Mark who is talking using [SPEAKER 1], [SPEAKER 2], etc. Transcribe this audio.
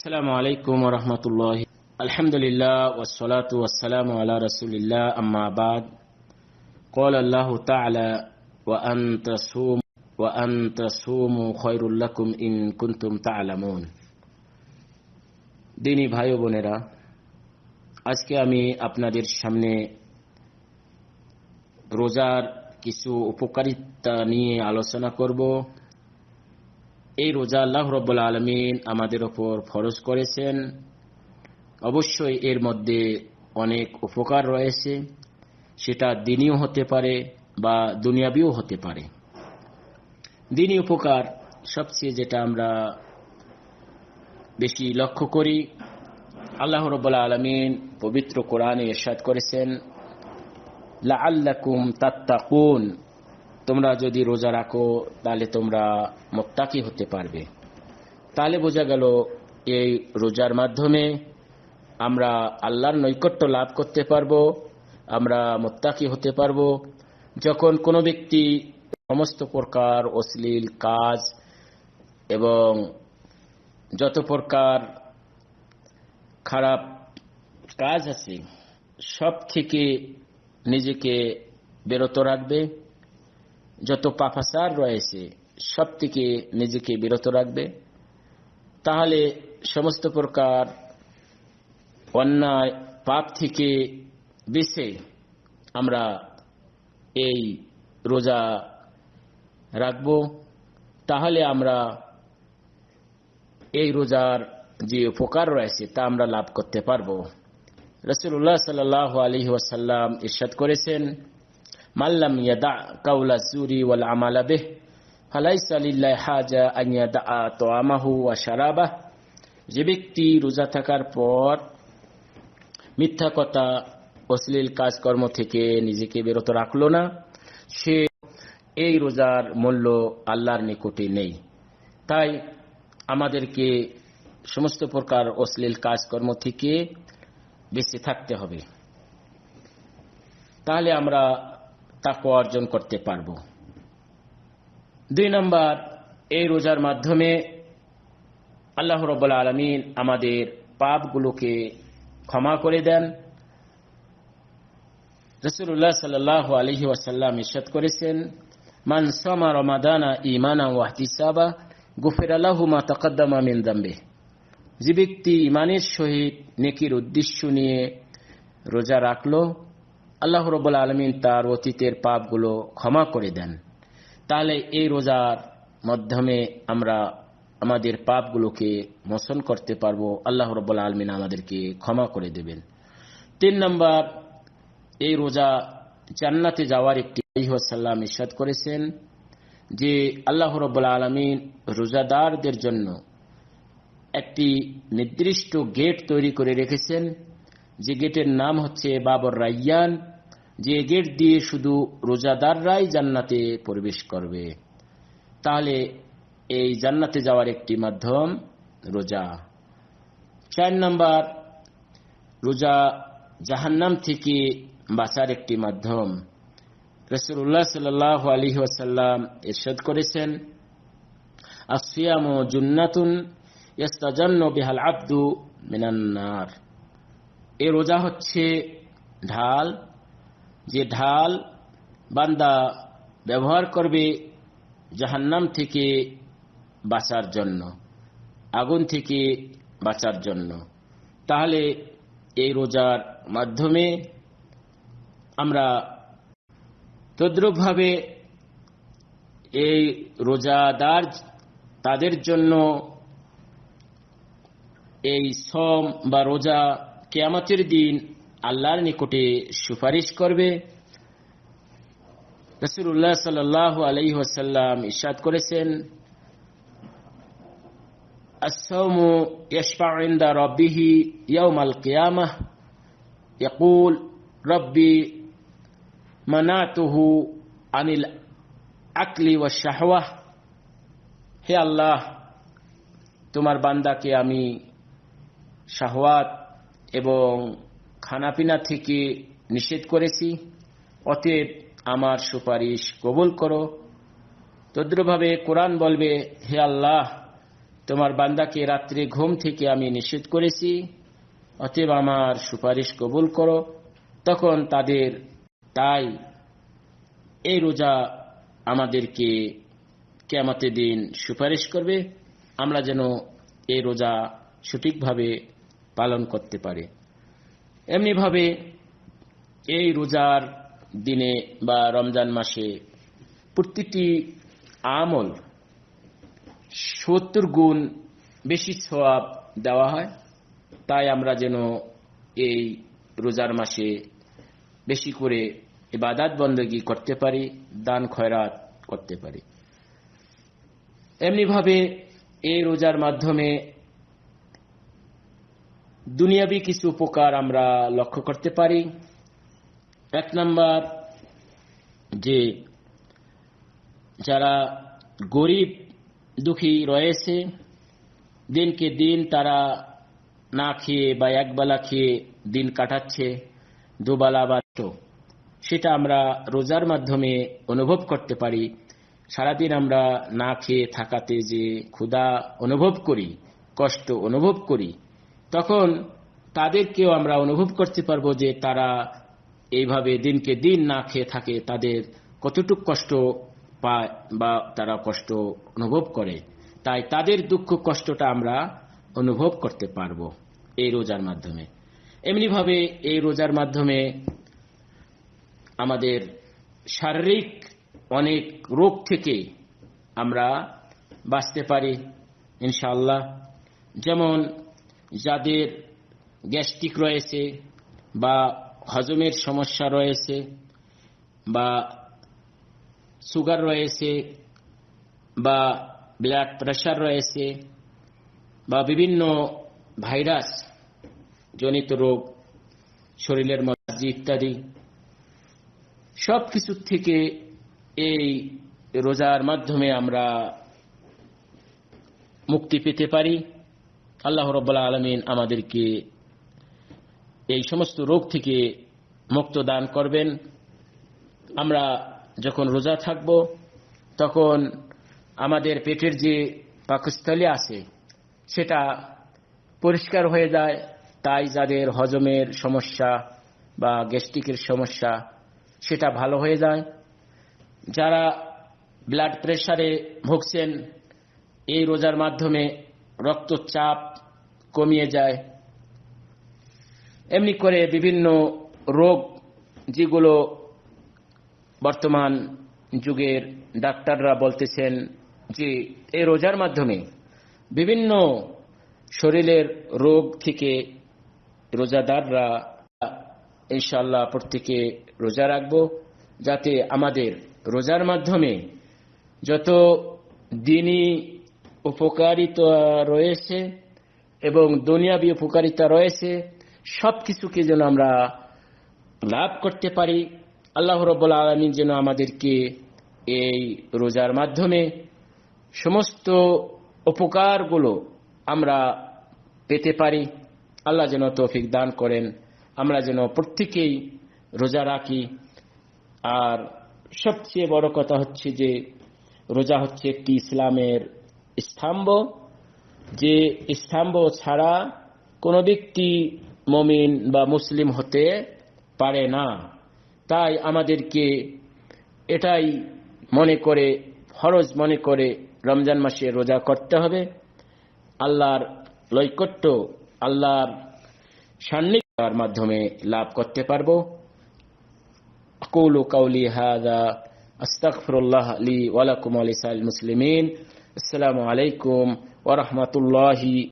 [SPEAKER 1] السلام عليكم ورحمة الله الحمد لله والصلاة والسلام على رسول الله أما بعد قال الله تعالى وأن تصوموا وأن تصوموا خير لكم إن كنتم تعلمون দিনী ভাই ও বোনেরা আজকে আমি আপনাদের সামনে রোজার কিছু উপকারিতা নিয়ে আলোচনা করব এই রোজা আল্লাহ রব্বুল আলমিন আমাদের ওপর ফরজ করেছেন। অবশ্যই এর মধ্যে অনেক উপকার রয়েছে। সেটা দিনীয় হতে পারে বা দুনিয়াবিও হতে পারে। দিনী উপকার সবচেয়ে যেটা আমরা বেশি লক্ষ্য করি, আল্লাহ রব্বুল আলমিন পবিত্র কোরআনে এরশাদ করেছেন লা আল্লাকুম তাত্তাকুন তোমরা যদি রোজা রাখো, তাহলে তোমরা মোত্তাকি হতে পারবে। তাহলে বোঝা গেল, এই রোজার মাধ্যমে আমরা আল্লাহর নৈকট্য লাভ করতে পারব, আমরা মোত্তাকি হতে পারব। যখন কোনো ব্যক্তি সমস্ত প্রকার অশ্লীল কাজ এবং যত প্রকার খারাপ কাজ আছে, সব থেকে নিজেকে বিরত রাখবে। যত পাপাচার রয়েছে সব থেকে নিজেকে বিরত রাখবে। তাহলে সমস্ত প্রকার অন্যায়, পাপ থেকে বেছে আমরা এই রোজা রাখব। তাহলে আমরা এই রোজার যে উপকার রয়েছে, তা আমরা লাভ করতে পারব। রসুল্লাহ সাল আলী ওয়াসাল্লাম ইরশাদ করেছেন মাল্লাম ইয়াদা কাউলা জুরি ওয়াল আমালা বেহ ফালাইসা লিল্লাহ হাজা আন ইয়াদা তোয়ামাহু ওয়া শারাবাহ যে ব্যক্তি রোজা থাকার পর মিথ্যা কথা, অশ্লীল কাজকর্ম থেকে নিজেকে বিরত রাখল না। সে এই রোজার মূল্য আল্লাহর নিকটে নেই। তাই আমাদেরকে সমস্ত প্রকার অশ্লীল কাজকর্ম থেকে বেঁচে থাকতে হবে। তাহলে আমরা তাকে অর্জন করতে পারব। দুই নম্বর, এই রোজার মাধ্যমে আল্লাহ রব্বুল আলমিন আমাদের পাপগুলোকে ক্ষমা করে দেন। রসুল্লাহ সাল্লাহ আলহি ওয়াসাল্লাম ইসাদ করেছেন, মান সামা রমাদানা ইমানা ওয়াহতিসাবা গুফের আল্লাহু মা তকদ্দামা মিন দাম্বে যে ব্যক্তি ইমানের সহিত নেকির উদ্দেশ্য নিয়ে রোজা রাখল আল্লাহ রব্বুল আলমিন তার অতীতের পাপগুলো ক্ষমা করে দেন। তাহলে এই রোজার মাধ্যমে আমরা আমাদের পাপগুলোকে মোচন করতে পারব। আল্লাহ রব্বুল আলমিন আমাদেরকে ক্ষমা করে দেবেন। তিন নম্বর, এই রোজা জান্নাতে যাওয়ার একটি সাল্লাম ইসাদ করেছেন যে আল্লাহ রব্বুল আলমিন রোজাদারদের জন্য একটি নির্দিষ্ট গেট তৈরি করে রেখেছেন। যে গেটের নাম হচ্ছে বাবর রাইয়ান। যে গেট দিয়ে শুধু রোজাদাররাই জান্নাতে প্রবেশ করবে, তাহলে এই জান্নাতে যাওয়ার একটি মাধ্যম রোজা। চার নম্বর, রোজা জাহান্নাম থেকে বাঁচার একটি মাধ্যম। রসুল্লাহ সাল আলী ওয়াসাল্লাম এরশাদ করেছেন আসিয়াম জুন্নাতুন ইয়াস্তাজান্ন বিহাল আব্দু মিনান্নার। এ রোজা হচ্ছে ঢাল যে ঢাল বান্দা ব্যবহার করবে জাহান্নাম থেকে বাঁচার জন্য, আগুন থেকে বাঁচার জন্য। তাহলে এই রোজার মাধ্যমে আমরা তদ্রুপভাবে এই রোজাদার তাদের জন্য এই সম বা রোজা কেয়ামতের দিন আল্লাহর নিকটে সুপারিশ করবে। রসুল্লাহ সাল আলাই ওসাল্লাম ইসাদ করেছেন আসসাউমু ইয়াশফাউইন্দা রব্বিহি ইয়াউমাল কিয়ামাহ। ইয়াকুল, রব্বি মানাতুহু আনিল আকলি ওয়া শাহওয়াহ হে আল্লাহ, তোমার বান্দাকে আমি শাহওয়াত এবং খানাপিনা থেকে নিষেধ করেছি, অতএব আমার সুপারিশ কবুল করো। তদ্রভাবে কোরআন বলবে, হে আল্লাহ, তোমার বান্দাকে রাত্রে ঘুম থেকে আমি নিষেধ করেছি, অতএব আমার সুপারিশ কবুল করো। তখন তাদের তাই এই রোজা আমাদেরকে কেমতে দিন সুপারিশ করবে। আমরা যেন এই রোজা সঠিকভাবে পালন করতে পারি। এমনিভাবে এই রোজার দিনে বা রমজান মাসে প্রতিটি আমল সত্তর গুণ বেশি সোয়াব দেওয়া হয়। তাই আমরা যেন এই রোজার মাসে বেশি করে ইবাদাত বন্দগি করতে পারি, দান খয়রাত করতে পারি। এমনিভাবে এই রোজার মাধ্যমে দুনিয়াবি কিছু উপকার আমরা লক্ষ্য করতে পারি। এক নাম্বার, যে যারা গরিব দুঃখী রয়েছে, দিনকে দিন তারা না খেয়ে বা একবেলা খেয়ে দিন কাটাচ্ছে দুবেলা বা সেটা আমরা রোজার মাধ্যমে অনুভব করতে পারি। সারাদিন আমরা না খেয়ে থাকাতে যে ক্ষুধা অনুভব করি, কষ্ট অনুভব করি তখন তাদেরকেও আমরা অনুভব করতে পারব যে তারা এইভাবে দিনকে দিন না খেয়ে থাকে, তাদের কতটুক কষ্ট পায় বা তারা কষ্ট অনুভব করে। তাই তাদের দুঃখ কষ্টটা আমরা অনুভব করতে পারব এই রোজার মাধ্যমে। এমনিভাবে এই রোজার মাধ্যমে আমাদের শারীরিক অনেক রোগ থেকে আমরা বাঁচতে পারি ইনশাল্লাহ যেমন যাদের গ্যাস্ট্রিক রয়েছে বা হজমের সমস্যা রয়েছে বা সুগার রয়েছে বা ব্লাড প্রেশার রয়েছে বা বিভিন্ন ভাইরাস জনিত রোগ, শরীরের মধ্যে ইত্যাদি সব কিছুর থেকে এই রোজার মাধ্যমে আমরা মুক্তি পেতে পারি। আল্লাহ রব্বুল্লাহ আলমিন আমাদেরকে এই সমস্ত রোগ থেকে মুক্ত দান করবেন। আমরা যখন রোজা থাকব, তখন আমাদের পেটের যে পাকস্থলী আছে, সেটা পরিষ্কার হয়ে যায়। তাই যাদের হজমের সমস্যা বা গ্যাস্ট্রিকের সমস্যা, সেটা ভালো হয়ে যায়। যারা ব্লাড প্রেশারে ভুগছেন, এই রোজার মাধ্যমে রক্তচাপ কমিয়ে যায়। এমনি করে বিভিন্ন রোগ যেগুলো বর্তমান যুগের ডাক্তাররা বলতেছেন যে এই রোজার মাধ্যমে বিভিন্ন শরীরের রোগ থেকে রোজাদাররা ইনশাল্লাহ প্রত্যেকে রোজা রাখব, যাতে আমাদের রোজার মাধ্যমে যত দিনই উপকারিতা রয়েছে এবং দুনিয়াবি উপকারিতা রয়েছে সব কিছুকে যেন আমরা লাভ করতে পারি। আল্লাহ রব্বুল আলমিন যেন আমাদেরকে এই রোজার মাধ্যমে সমস্ত উপকারগুলো আমরা পেতে পারি। আল্লাহ যেন তৌফিক দান করেন। আমরা যেন প্রত্যেকেই রোজা রাখি। আর সবচেয়ে বড় কথা হচ্ছে যে রোজা হচ্ছে একটি ইসলামের স্তম্ভ। যে স্তম্ভ ছাড়া কোন ব্যক্তি মমিন বা মুসলিম হতে পারে না। তাই আমাদেরকে এটাই মনে করে, ফরজ মনে করে রমজান মাসে রোজা করতে হবে। আল্লাহর লৈকট্য, আল্লাহর সান্নিধ্যার মাধ্যমে লাভ করতে পারব। কৌল কৌলি হাজা আস্তাকফরুল্লাহ আলী ওয়ালাকুম আলী সাল মুসলিমিন। আসসালামু আলাইকুম warahmatullahi